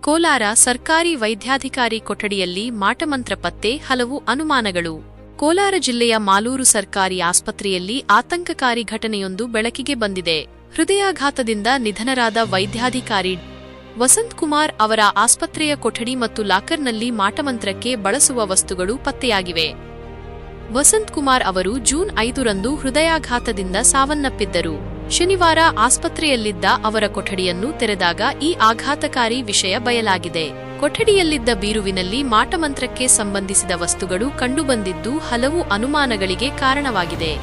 ಕೋಲಾರ ಸರ್ಕಾರಿ ವೈದ್ಯಾಧಿಕಾರಿ ಕೊಠಡಿಯಲ್ಲಿ ಮಾಟಮಂತ್ರ ಪತ್ತೆ, ಹಲವು ಅನುಮಾನಗಳು. ಕೋಲಾರ ಜಿಲ್ಲೆಯ ಮಾಲೂರು ಸರ್ಕಾರಿ ಆಸ್ಪತ್ರೆಯಲ್ಲಿ ಆತಂಕಕಾರಿ ಘಟನೆಯೊಂದು ಬೆಳಕಿಗೆ ಬಂದಿದೆ. ಹೃದಯಾಘಾತದಿಂದ ನಿಧನರಾದ ವೈದ್ಯಾಧಿಕಾರಿ ವಸಂತ್ ಕುಮಾರ್ ಅವರ ಆಸ್ಪತ್ರೆಯ ಕೊಠಡಿ ಮತ್ತು ಲಾಕರ್ನಲ್ಲಿ ಮಾಟಮಂತ್ರಕ್ಕೆ ಬಳಸುವ ವಸ್ತುಗಳು ಪತ್ತೆಯಾಗಿವೆ. ವಸಂತ್ ಕುಮಾರ್ ಅವರು ಜೂನ್ ಐದರಂದು ಹೃದಯಾಘಾತದಿಂದ ಸಾವನ್ನಪ್ಪಿದ್ದರು. ಶನಿವಾರ ಆಸ್ಪತ್ರೆಯಲ್ಲಿದ್ದ ಅವರ ಕೊಠಡಿಯನ್ನು ತೆರೆದಾಗ ಈ ಆಘಾತಕಾರಿ ವಿಷಯ ಬಯಲಾಗಿದೆ. ಕೊಠಡಿಯಲ್ಲಿದ್ದ ಬೀರುವಿನಲ್ಲಿ ಮಾಟಮಂತ್ರಕ್ಕೆ ಸಂಬಂಧಿಸಿದ ವಸ್ತುಗಳು ಕಂಡುಬಂದಿದ್ದು ಹಲವು ಅನುಮಾನಗಳಿಗೆ ಕಾರಣವಾಗಿದೆ.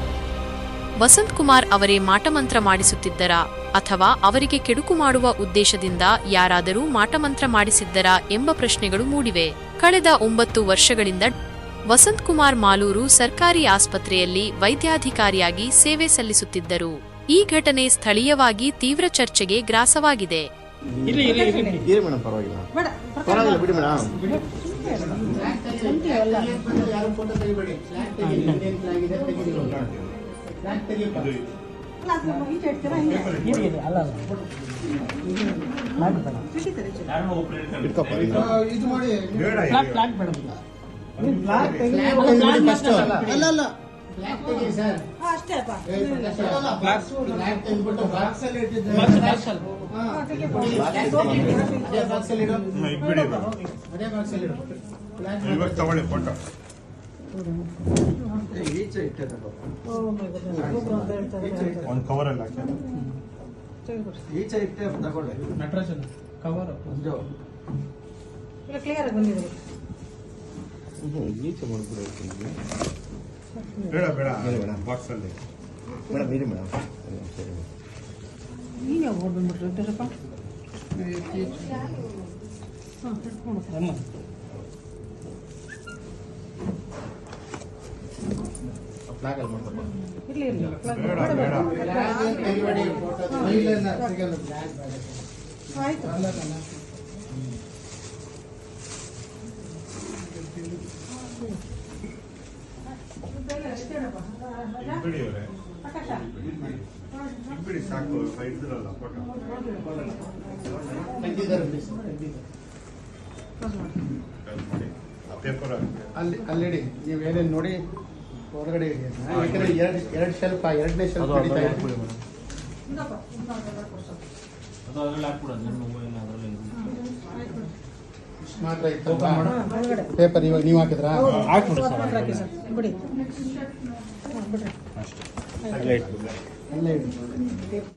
ವಸಂತ್ ಕುಮಾರ್ ಅವರೇ ಮಾಟಮಂತ್ರ ಮಾಡಿಸುತ್ತಿದ್ದರಾ ಅಥವಾ ಅವರಿಗೆ ಕೆಡುಕು ಮಾಡುವ ಉದ್ದೇಶದಿಂದ ಯಾರಾದರೂ ಮಾಟಮಂತ್ರ ಮಾಡಿಸಿದ್ದರಾ ಎಂಬ ಪ್ರಶ್ನೆಗಳು ಮೂಡಿವೆ. ಕಳೆದ ಒಂಬತ್ತು ವರ್ಷಗಳಿಂದ ವಸಂತ್ ಕುಮಾರ್ ಮಾಲೂರು ಸರ್ಕಾರಿ ಆಸ್ಪತ್ರೆಯಲ್ಲಿ ವೈದ್ಯಾಧಿಕಾರಿಯಾಗಿ ಸೇವೆ ಸಲ್ಲಿಸುತ್ತಿದ್ದರು. ಈ ಘಟನೆ ಸ್ಥಳೀಯವಾಗಿ ತೀವ್ರ ಚರ್ಚೆಗೆ ಗ್ರಾಸವಾಗಿದೆ. ಇರಿ ಇರಿ ಅಲ್ಲ ಅಲ್ಲ ಅಲ್ಲ. ಅಲ್ಲ ಇವಾಗ ತಗೊಳ್ಳಿ ಫೋಟೋ ಒಂದು ಕವರಲ್ಲಿ ಹಾಕಿ. ಈಚೆ ಇಟ್ಟೆ ತಗೊಳ್ಳಿ. ನಟರಾಜನ್ ಕವರ್ ಕ್ಲಿಯರ್ ಆಗಿ ಬಂದಿದೆ. ಈಚೆ ಮಾಡ್ಬಿಡಿ ಬೇಡ ಬೇಡ. ಬೇಡ, ಬೇಡ. ಬಾಕ್ಸಲ್ಲಿ. ಮೇಡಮ್ ಇರಿ ಮೇಡಮ್. ಸರಿ ನೀನು ಯಾವಾಗ ಬಂದ್ಬಿಟ್ರಿ ವೆಂಕಟೇಶಪ್ಪ ಅಮ್ಮ. ಫ್ಲಾಗಲ್ಲಿ ಮಾಡ್ತಪ್ಪ ಇರ್ಲಿ ಇರ್ಲಿ. ಬೇಡ ಬೇಡ. ಆಯ್ತು. ಸಾಕು ಇದ್ರಲ್ಲ ಫೋಟೋ ಪೇಪರ್ ಅಲ್ಲಿ ಅಲ್ಲಿಡಿ ನೀವು ಏನೇನು ನೋಡಿ ಹೊರಗಡೆ ಇಡಿ. ಅದನ್ನ. ಯಾಕಂದ್ರೆ ಎರಡು ಎರಡು ಶೆಲ್ಫ್ ಎರಡನೇ ಶೆಲ್ಫ್ ಹಿಡಿತಾ ಇದೆ. ಮಾತ್ರ ಇತ್ತು ಪೇಪರ್ ಇವಾಗ ನೀವು ಹಾಕಿದ್ರಾ? ಹಾಕ್ಬಿಡಿ ಸರ್ ಅಲ್ಲೇ